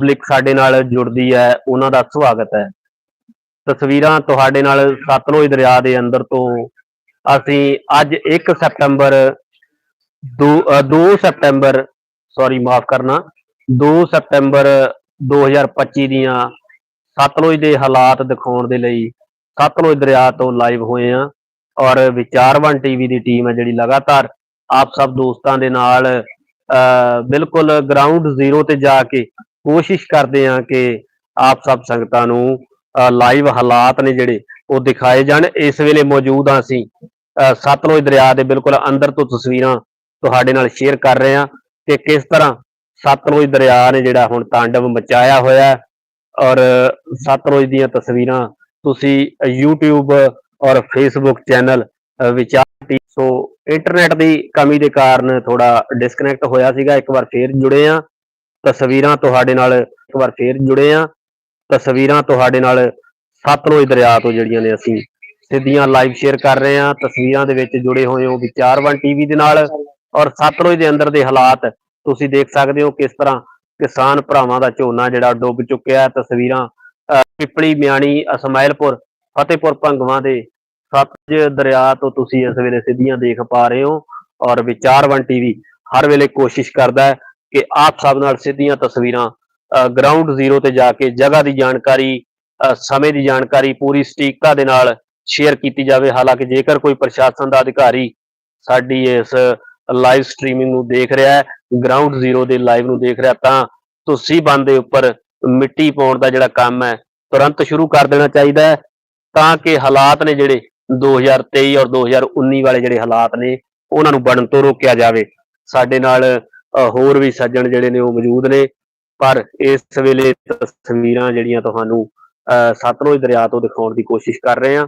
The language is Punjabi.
ਪਬਲਿਕ ਸਾਡੇ ਨਾਲ ਜੁੜਦੀ ਹੈ ਉਹਨਾਂ ਦਾ ਸਵਾਗਤ ਹੈ। ਤਸਵੀਰਾਂ ਤੁਹਾਡੇ ਨਾਲ ਸਤਲੁਜ ਦਰਿਆ ਦੇ ਅੰਦਰ ਤੋਂ ਅਸੀਂ ਅੱਜ 1 ਸਤੰਬਰ 2 2 ਸਤੰਬਰ ਸੌਰੀ ਮਾਫ ਕਰਨਾ 2 ਸਤੰਬਰ 2025 ਦੀਆਂ ਸਤਲੁਜ ਦੇ ਹਾਲਾਤ ਦਿਖਾਉਣ ਦੇ ਲਈ ਸਤਲੁਜ ਦਰਿਆ ਤੋਂ ਲਾਈਵ ਹੋਏ ਆ ਔਰ ਵਿਚਾਰਵਨ ਟੀਵੀ ਦੀ ਟੀਮ ਹੈ ਜਿਹੜੀ ਲਗਾਤਾਰ ਆਪ ਸਭ ਦੋਸਤਾਂ ਦੇ ਨਾਲ ਅਹ, ਬਿਲਕੁਲ ਗਰਾਊਂਡ ਜ਼ੀਰੋ ਤੇ ਜਾ ਕੇ ਕੋਸ਼ਿਸ਼ ਕਰਦੇ ਆ ਕਿ ਆਪ ਸਭ ਸੰਗਤਾਂ ਨੂੰ ਲਾਈਵ ਹਾਲਾਤ ਨੇ ਜਿਹੜੇ ਉਹ ਦਿਖਾਏ ਜਾਣ। ਇਸ ਵੇਲੇ ਮੌਜੂਦ ਹਾਂ ਅਸੀਂ ਅਹ, ਸਤਲੁਜ ਦਰਿਆ ਦੇ ਬਿਲਕੁਲ ਅੰਦਰ ਤੋਂ ਤਸਵੀਰਾਂ ਤੁਹਾਡੇ ਨਾਲ ਸ਼ੇਅਰ ਕਰ ਰਹੇ ਹਾਂ ਕਿ ਕਿਸ ਤਰ੍ਹਾਂ ਸਤਲੁਜ ਦਰਿਆ ਨੇ ਜਿਹੜਾ ਹੁਣ ਤਾਂਡਵ ਮਚਾਇਆ ਹੋਇਆ ਹੈ। ਔਰ ਸਤਲੁਜ ਦੀਆਂ ਤਸਵੀਰਾਂ ਤੁਸੀਂ YouTube ਔਰ Facebook ਚੈਨਲ ਵਿਚਾਰ ਸੋ ਇੰਟਰਨੈਟ ਦੀ ਕਮੀ ਦੇ ਕਾਰਨ ਥੋੜਾ ਡਿਸਕਨੈਕਟ ਹੋਇਆ ਸੀਗਾ। ਇੱਕ ਵਾਰ ਫੇਰ ਜੁੜੇ ਆ ਤਸਵੀਰਾਂ ਤੁਹਾਡੇ ਨਾਲ ਇੱਕ ਵਾਰ ਫੇਰ ਜੁੜੇ ਆ। ਤਸਵੀਰਾਂ ਤੁਹਾਡੇ ਨਾਲ ਸਤਲੁਜ ਦਰਿਆ ਤੋਂ ਜਿਹੜੀਆਂ ਨੇ ਅਸੀਂ ਸਿੱਧੀਆਂ ਲਾਈਵ ਸ਼ੇਅਰ ਕਰ ਰਹੇ ਆ। ਤਸਵੀਰਾਂ ਦੇ ਵਿੱਚ ਜੁੜੇ ਹੋਏ ਹੋ ਵਿਚਾਰਵਨ ਟੀਵੀ ਦੇ ਨਾਲ ਔਰ ਸਤਲੁਜ ਦੇ ਅੰਦਰ ਦੇ ਹਾਲਾਤ ਤੁਸੀਂ ਦੇਖ ਸਕਦੇ ਹੋ ਕਿਸ ਤਰ੍ਹਾਂ ਕਿਸਾਨ ਭਰਾਵਾਂ ਦਾ ਝੋਨਾ ਜਿਹੜਾ ਡੁੱਬ ਚੁੱਕਿਆ ਤਸਵੀਰਾਂ ਅਹ, ਪਿਪਲੀ ਮਿਆਣੀ ਅਸਮਾਇਲਪੁਰ ਫਤਿਹਪੁਰ ਭੰਗਵਾਂ ਦੇ ਸਤਲੁਜ ਦਰਿਆ ਤੋਂ ਤੁਸੀਂ ਇਸ ਵੇਲੇ ਸਿੱਧੀਆਂ ਦੇਖ ਪਾ ਰਹੇ ਹੋ। ਔਰ ਵਿਚਾਰਵਨ ਟੀਵੀ ਹਰ ਵੇਲੇ ਕੋਸ਼ਿਸ਼ ਕਰਦਾ ਹੈ ਕਿ ਆਪ ਸਭ ਨਾਲ ਸਿੱਧੀਆਂ ਤਸਵੀਰਾਂ ਗਰਾਊਂਡ ਜ਼ੀਰੋ ਤੇ ਜਾ ਕੇ ਜਗ੍ਹਾ ਦੀ ਜਾਣਕਾਰੀ ਸਮੇਂ ਦੀ ਜਾਣਕਾਰੀ ਪੂਰੀ ਸਟੀਕਤਾ ਦੇ ਨਾਲ ਸ਼ੇਅਰ ਕੀਤੀ ਜਾਵੇ। ਹਾਲਾਂਕਿ ਜੇਕਰ ਕੋਈ ਪ੍ਰਸ਼ਾਸਨ ਦਾ ਅਧਿਕਾਰੀ ਸਾਡੀ ਇਸ ਲਾਈਵ ਸਟ੍ਰੀਮਿੰਗ ਨੂੰ ਦੇਖ ਰਿਹਾ ਹੈ ਗਰਾਊਂਡ ਜ਼ੀਰੋ ਦੇ ਲਾਈਵ ਨੂੰ ਦੇਖ ਰਿਹਾ ਤਾਂ ਤੁਸੀਂ ਬੰਦ ਦੇ ਉੱਪਰ ਮਿੱਟੀ ਪਾਉਣ ਦਾ ਜਿਹੜਾ ਕੰਮ ਹੈ, ਤੁਰੰਤ ਸ਼ੁਰੂ ਕਰ ਦੇਣਾ ਚਾਹੀਦਾ ਹੈ, ਤਾਂ ਕਿ ਹਾਲਾਤ ਨੇ ਜਿਹੜੇ 2023 ਔਰ 2019 ਵਾਲੇ ਜਿਹੜੇ ਹਾਲਾਤ ਨੇ, ਉਹਨਾਂ ਨੂੰ ਬਣਨ ਤੋਂ ਰੋਕਿਆ ਜਾਵੇ। ਸਾਡੇ ਨਾਲ ਹੋਰ ਵੀ ਸੱਜਣ ਜਿਹੜੇ ਨੇ ਉਹ ਮੌਜੂਦ ਨੇ। ਪਰ ਇਸ ਵੇਲੇ ਤਸਵੀਰਾਂ ਜਿਹੜੀਆਂ ਤੁਹਾਨੂੰ ਅ, ਸਤਲੁਜ ਦਰਿਆ ਤੋਂ ਦਿਖਾਉਣ ਦੀ ਕੋਸ਼ਿਸ਼ ਕਰ ਰਹੇ ਹਾਂ।